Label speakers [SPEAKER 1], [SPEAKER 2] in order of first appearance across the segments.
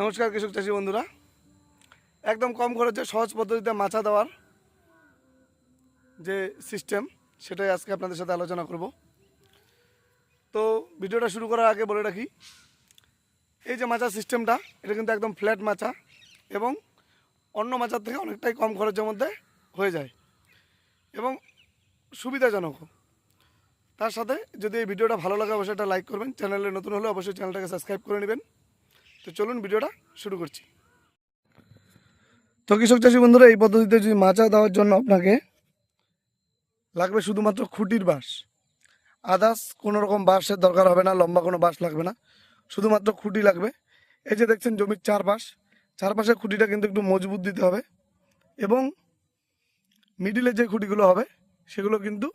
[SPEAKER 1] নমস্কার কৃষক চাষি বন্ধুরা। একদম কম খরচে সহজ পদ্ধতিতে মাছা দেওয়ার যে সিস্টেম সেটাই আজকে আপনাদের সাথে আলোচনা করব। তো ভিডিওটা শুরু করার আগে বলে রাখি, এই যে মাচা সিস্টেমটা এটা কিন্তু একদম ফ্ল্যাট মাচা এবং অন্য মাচার থেকে অনেকটাই কম খরচের মধ্যে হয়ে যায় এবং সুবিধাজনক। তার সাথে যদি এই ভিডিওটা ভালো লাগে, অবশ্যই একটা লাইক করবেন। চ্যানেলে নতুন হলে অবশ্যই চ্যানেলটাকে সাবস্ক্রাইব করে নেবেন। তো চলুন ভিডিওটা শুরু করছি। তো কৃষক চাষি বন্ধুরা, এই পদ্ধতিতে যদি মাচা দেওয়ার জন্য আপনাকে লাগবে শুধুমাত্র খুঁটির বাঁশ। আদার্স কোনো রকম বাঁশের দরকার হবে না, লম্বা কোনো বাঁশ লাগবে না, শুধুমাত্র খুঁটি লাগবে। এই যে দেখছেন জমির চারপাশ, চারপাশের খুঁটিটা কিন্তু একটু মজবুত দিতে হবে এবং মিডিলে যে খুঁটিগুলো হবে, সেগুলো কিন্তু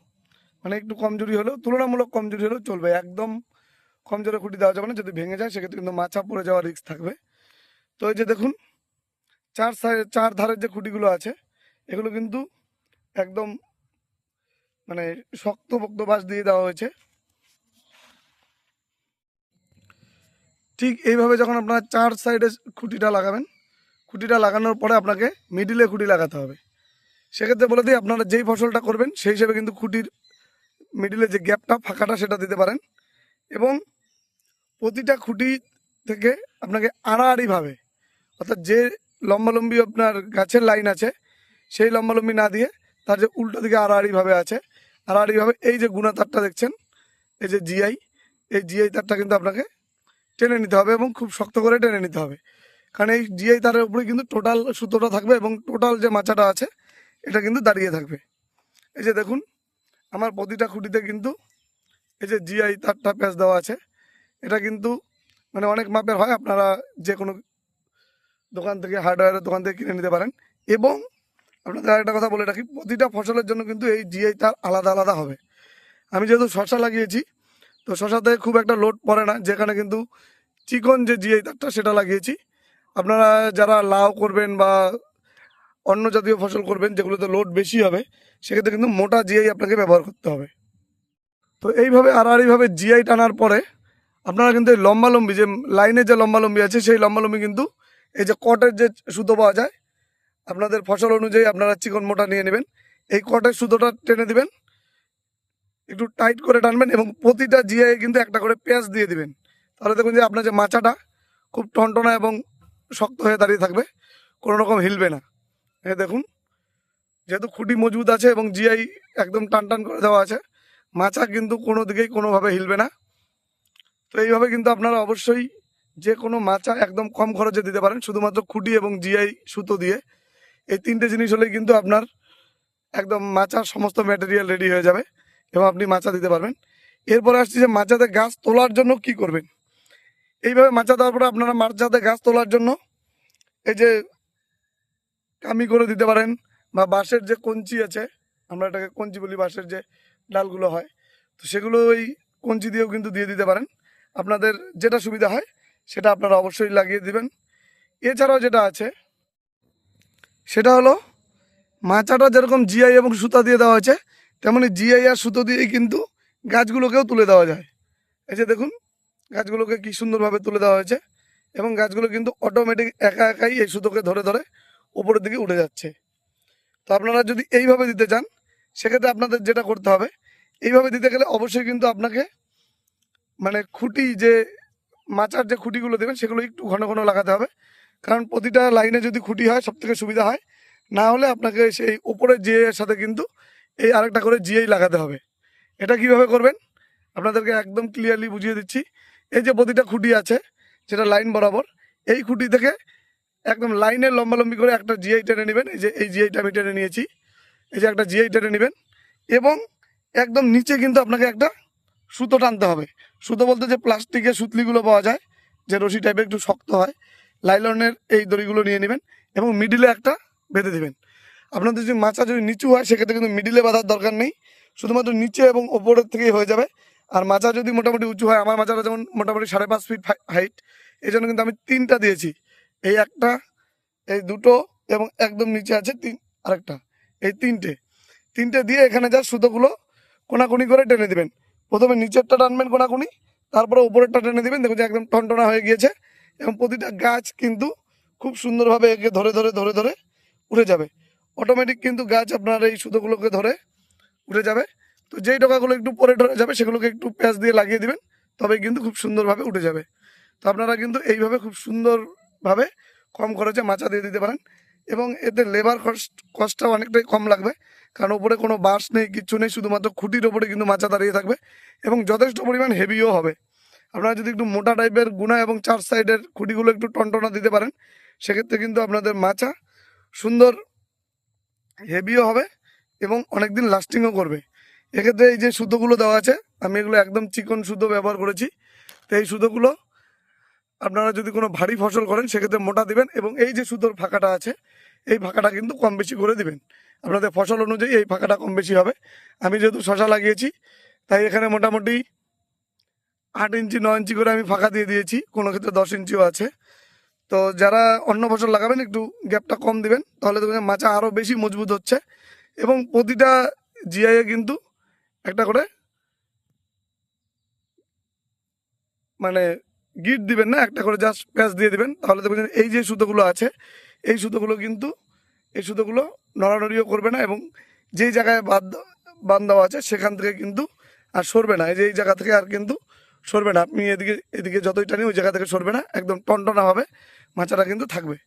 [SPEAKER 1] মানে একটু কমজোরি হলেও, তুলনামূলক কমজোরি হলেও চলবে, একদম কমজোরে খুঁটি দেওয়া যাবে না, যদি ভেঙে যায়, সেক্ষেত্রে কিন্তু মাছা পড়ে যাওয়ার রিস্ক থাকবে। তো এই যে দেখুন, চার সাইড, চার ধারের যে খুঁটিগুলো আছে, এগুলো কিন্তু একদম মানে শক্ত পক্ত বাঁশ দিয়ে দেওয়া হয়েছে। ঠিক এইভাবে যখন আপনারা চার সাইডে খুঁটিটা লাগাবেন, খুঁটিটা লাগানোর পরে আপনাকে মিডিলে খুঁটি লাগাতে হবে। সেক্ষেত্রে বলে দিই, আপনারা যেই ফসলটা করবেন, সেই হিসেবে কিন্তু খুঁটির মিডিলে যে গ্যাপটা ফাঁকাটা, সেটা দিতে পারেন। এবং প্রতিটা খুঁটি থেকে আপনাকে আড়াআড়িভাবে অর্থাৎ যে লম্বালম্বি আপনার গাছের লাইন আছে, সেই লম্বালম্বি না দিয়ে তার যে উল্টো দিকে আড়াআড়িভাবে আছে আড়াআড়িভাবে এই যে গুণা তারটা দেখছেন, এই যে জিআই এই জিআই তারটা কিন্তু আপনাকে টেনে নিতে হবে এবং খুব শক্ত করে টেনে নিতে হবে। কারণ এই জিআই তারের উপরে কিন্তু টোটাল সুতোটা থাকবে এবং টোটাল যে মাচাটা আছে, এটা কিন্তু দাঁড়িয়ে থাকবে। এই যে দেখুন, আমার প্রতিটা খুঁটিতে কিন্তু এই যে জিআই তারটা প্যাচ দেওয়া আছে, এটা কিন্তু মানে অনেক মাপের হয়, আপনারা যে কোনো দোকান থেকে হার্ডওয়্যারের দোকান থেকে কিনে নিতে পারেন। এবং আপনাদের আরেকটা কথা বলে রাখি, প্রতিটা ফসলের জন্য কিন্তু এই জিআই তার আলাদা আলাদা হবে। আমি যেহেতু শশা লাগিয়েছি, তো শশাতে খুব একটা লোড পড়ে না, যেখানে কিন্তু চিকন যে জিআই তারটা সেটা লাগিয়েছি। আপনারা যারা লাউ করবেন বা অন্য জাতীয় ফসল করবেন, যেগুলোতে লোড বেশি হবে, সেক্ষেত্রে কিন্তু মোটা জিআই আপনাকে ব্যবহার করতে হবে। তো এইভাবে আড়াআড়িভাবে জিআই টানার পরে আপনারা কিন্তু এই লম্বালম্বি যে লাইনে যে লম্বালম্বি আছে সেই লম্বালম্বি কিন্তু এই যে কটের যে সুতো পাওয়া যায়, আপনাদের ফসল অনুযায়ী আপনারা চিকন মোটা নিয়ে নেবেন। এই কটের সুতোটা টেনে দিবেন, একটু টাইট করে টানবেন এবং প্রতিটা জিআই কিন্তু একটা করে পেঁয়াজ দিয়ে দিবেন। তাহলে দেখুন যে আপনার যে মাচাটা খুব টনটনা এবং শক্ত হয়ে দাঁড়িয়ে থাকবে, কোনো রকম হিলবে না। এই দেখুন, যেহেতু খুঁটি মজবুত আছে এবং জিআই একদম টান টান করে দেওয়া আছে মাছা কিন্তু কোনো দিকেই কোনোভাবে হিলবে না। তো এইভাবে কিন্তু আপনারা অবশ্যই যে কোনো মাচা একদম কম খরচে দিতে পারেন, শুধুমাত্র খুঁটি এবং জিআই সুতো দিয়ে। এই তিনটে জিনিস হলেই কিন্তু আপনার একদম মাচার সমস্ত ম্যাটেরিয়াল রেডি হয়ে যাবে এবং আপনি মাচা দিতে পারবেন। এরপরে আসছি যে মাচাতে গাছ তোলার জন্য কি করবেন? এইভাবে মাচা দেওয়ার পরে আপনারা মাচাতে গাছ তোলার জন্য এই যে কামি করে দিতে পারেন বা বাঁশের যে কঞ্চি আছে, আমরা এটাকে কঞ্চি বলি, বাঁশের যে ডালগুলো হয়। তো সেগুলো ওই কঞ্চি দিয়েও কিন্তু দিয়ে দিতে পারেন। আপনাদের যেটা সুবিধা হয়, সেটা আপনারা অবশ্যই লাগিয়ে দিবেন। এছাড়াও যেটা আছে, সেটা হলো মাচাটা যেরকম জিআই এবং সুতা দিয়ে দেওয়া হয়েছে, তেমনি জিআই আর সুতো দিয়েই কিন্তু গাছগুলোকেও তুলে দেওয়া যায়। এই যে দেখুন, গাছগুলোকে কি সুন্দরভাবে তুলে দেওয়া হয়েছে এবং গাছগুলো কিন্তু অটোমেটিক একা একাই এই সুতোকে ধরে ধরে উপরের দিকে উঠে যাচ্ছে। তো আপনারা যদি এইভাবে দিতে চান সেক্ষেত্রে আপনাদের যেটা করতে হবে, এইভাবে দিতে গেলে অবশ্যই কিন্তু আপনাকে মানে খুঁটি যে মাচার যে খুঁটিগুলো দেবেন, সেগুলো একটু ঘন ঘন লাগাতে হবে। কারণ প্রতিটা লাইনে যদি খুঁটি হয় সব থেকে সুবিধা হয়। না হলে আপনাকে সেই উপরের জিএর সাথে কিন্তু এই আরেকটা করে জিএই লাগাতে হবে। এটা কীভাবে করবেন? আপনাদেরকে একদম ক্লিয়ারলি বুঝিয়ে দিচ্ছি। এই যে প্রতিটা খুঁটি আছে, যেটা লাইন বরাবর, এই খুঁটি থেকে একদম লাইনের লম্বালম্বি করে একটা জিআই টেনে নেবেন। এই যে, এই জিআইটা আমি টেনে নিয়েছি। এই যে একটা জিআই টেনে নেবেন এবং একদম নিচে কিন্তু আপনাকে একটা সুতো টানতে হবে। সুতো বলতে যে প্লাস্টিকের সুতলিগুলো পাওয়া যায়, যে রশি টাইপের একটু শক্ত হয় লাইলনের এই দড়িগুলো নিয়ে নেবেন এবং মিডিলে একটা বেঁধে দেবেন। আপনাদের যদি মাচা যদি নিচু হয়, সেক্ষেত্রে কিন্তু মিডিলে বাঁধার দরকার নেই। শুধুমাত্র নিচে এবং ওপরের থেকেই হয়ে যাবে। আর মাচা যদি মোটামুটি উঁচু হয়, আমার মাচাটা যেমন মোটামুটি সাড়ে পাঁচ ফিট হাইট এই জন্য কিন্তু আমি তিনটা দিয়েছি। এই একটা, এই দুটো এবং একদম নিচে আছে তিন, আরেকটা। এই তিনটে। তিনটে দিয়ে এখানে যা সুতোগুলো কোনাকুনি করে টেনে দিবেন। প্রথমে নিচেরটা টানবেন কোনাকুনি, তারপরে উপরেরটা টেনে দিবেন। দেখুন যে একদম টনটনা হয়ে গিয়েছে এবং প্রতিটা গাছ কিন্তু খুব সুন্দরভাবে একে ধরে ধরে ধরে ধরে উঠে যাবে। অটোমেটিক কিন্তু গাছ আপনার এই সুতোগুলোকে ধরে উঠে যাবে। তো যেই ডগাগুলো একটু পরে ধরে যাবে, সেগুলোকে একটু প্যাঁচ দিয়ে লাগিয়ে দিবেন তবে কিন্তু খুব সুন্দরভাবে উঠে যাবে। তো আপনারা কিন্তু এইভাবে খুব সুন্দরভাবে কম খরচে মাচা দিয়ে দিতে পারেন। এবং এতে লেবার কস্ট কস্টটাও অনেকটাই কম লাগবে। কারণ ওপরে কোনো বাঁশ নেই, কিচ্ছু নেই, শুধুমাত্র খুঁটির ওপরে কিন্তু মাচা দাঁড়িয়ে থাকবে এবং যথেষ্ট পরিমাণ হেভিও হবে। আপনারা যদি একটু মোটা টাইপের গুণা এবং চার সাইডের খুঁটিগুলো একটু টনটনা দিতে পারেন, সেক্ষেত্রে কিন্তু আপনাদের মাচা সুন্দর হেভিও হবে এবং অনেক দিন লাস্টিংও করবে। এক্ষেত্রে এই যে সুতোগুলো দেওয়া আছে, আমি এগুলো একদম চিকন সুতো ব্যবহার করেছি। তো এই সুতোগুলো আপনারা যদি কোনো ভারী ফসল করেন, সেক্ষেত্রে মোটা দিবেন এবং এই যে সুতোর ফাঁকাটা আছে, এই ফাঁকাটা কিন্তু কম বেশি করে দিবেন। আপনাদের ফসল অনুযায়ী এই ফাঁকাটা কম বেশি হবে। আমি যেহেতু শশা লাগিয়েছি, তাই এখানে মোটামুটি আট ইঞ্চি, ন ইঞ্চি করে আমি ফাঁকা দিয়ে দিয়েছি। কোনো ক্ষেত্রে দশ ইঞ্চিও আছে। তো যারা অন্য ফসল লাগাবেন, একটু গ্যাপটা কম দিবেন, তাহলে দেখবেন মাচা আরও বেশি মজবুত হচ্ছে এবং প্রতিটা জিআইয়ে কিন্তু একটা করে মানে গিট দিবেন না, একটা করে জাস্ট প্যাচ দিয়ে দিবেন। তাহলে দেখবেন এই যে সুতোগুলো আছে, এই সুতোগুলো কিন্তু, এই সুতোগুলো নড়ানড়িও করবে না এবং যেই জায়গায় বাদ বান দেওয়া আছে সেখান থেকে কিন্তু আর সরবে না। এই যে এই জায়গা থেকে আর কিন্তু সরবে না। আপনি এদিকে এদিকে যতই টানি ওই জায়গা থেকে সরবে না, একদম টনটনা হবে মাচাটা কিন্তু থাকবে।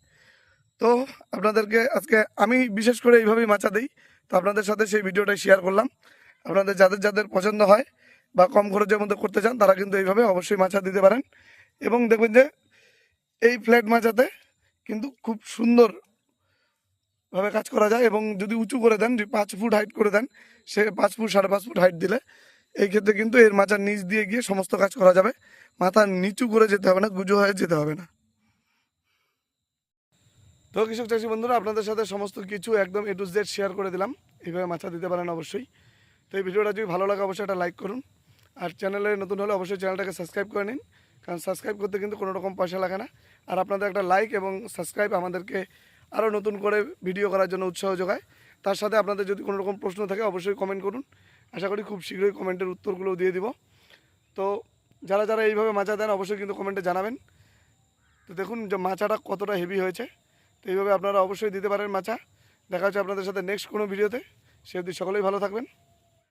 [SPEAKER 1] তো আপনাদেরকে আজকে আমি বিশেষ করে এইভাবেই মাচা দিই। তো আপনাদের সাথে সেই ভিডিওটাই শেয়ার করলাম। আপনাদের যাদের যাদের পছন্দ হয় বা কম খরচের মধ্যে করতে চান, তারা কিন্তু এইভাবে অবশ্যই মাচা দিতে পারেন। এবং দেখবেন যে এই ফ্ল্যাট মাচাতে কিন্তু খুব সুন্দর ভাবে কাজ করা যায় এবং যদি উঁচু করে দেন পাঁচ ফুট হাইট করে দেন, সে পাঁচ ফুট, সাড়ে পাঁচ ফুট হাইট দিলে এই ক্ষেত্রে কিন্তু এর মাচার নিচ দিয়ে গিয়ে সমস্ত কাজ করা যাবে। মাথা নিচু করে যেতে হবে না, গুজো হয়ে যেতে হবে না। তো কৃষক চাষি বন্ধুরা, আপনাদের সাথে সমস্ত কিছু একদম এ টু জেড শেয়ার করে দিলাম। এইভাবে মাছা দিতে পারেন অবশ্যই। তো এই ভিডিওটা যদি ভালো লাগে, অবশ্যই একটা লাইক করুন। আর চ্যানেলে নতুন হলে অবশ্যই চ্যানেলটাকে সাবস্ক্রাইব করে নিন। কারণ সাবস্ক্রাইব করতে কিন্তু কোনো রকম পয়সা লাগে না। আর আপনাদের একটা লাইক এবং সাবস্ক্রাইব আমাদেরকে আরও নতুন করে ভিডিও করার জন্য উৎসাহ যোগায়। তার সাথে আপনাদের যদি কোনো রকম প্রশ্ন থাকে, অবশ্যই কমেন্ট করুন। আশা করি খুব শীঘ্রই কমেন্টের উত্তরগুলোও দিয়ে দিব। তো যারা যারা এইভাবে মাচা দেন, অবশ্যই কিন্তু কমেন্টে জানাবেন। তো দেখুন যে মাচাটা কতটা হেভি হয়েছে। তো এইভাবে আপনারা অবশ্যই দিতে পারেন মাচা। দেখা হচ্ছে আপনাদের সাথে নেক্সট কোনো ভিডিওতে সে অবধি সকলেই ভালো থাকবেন।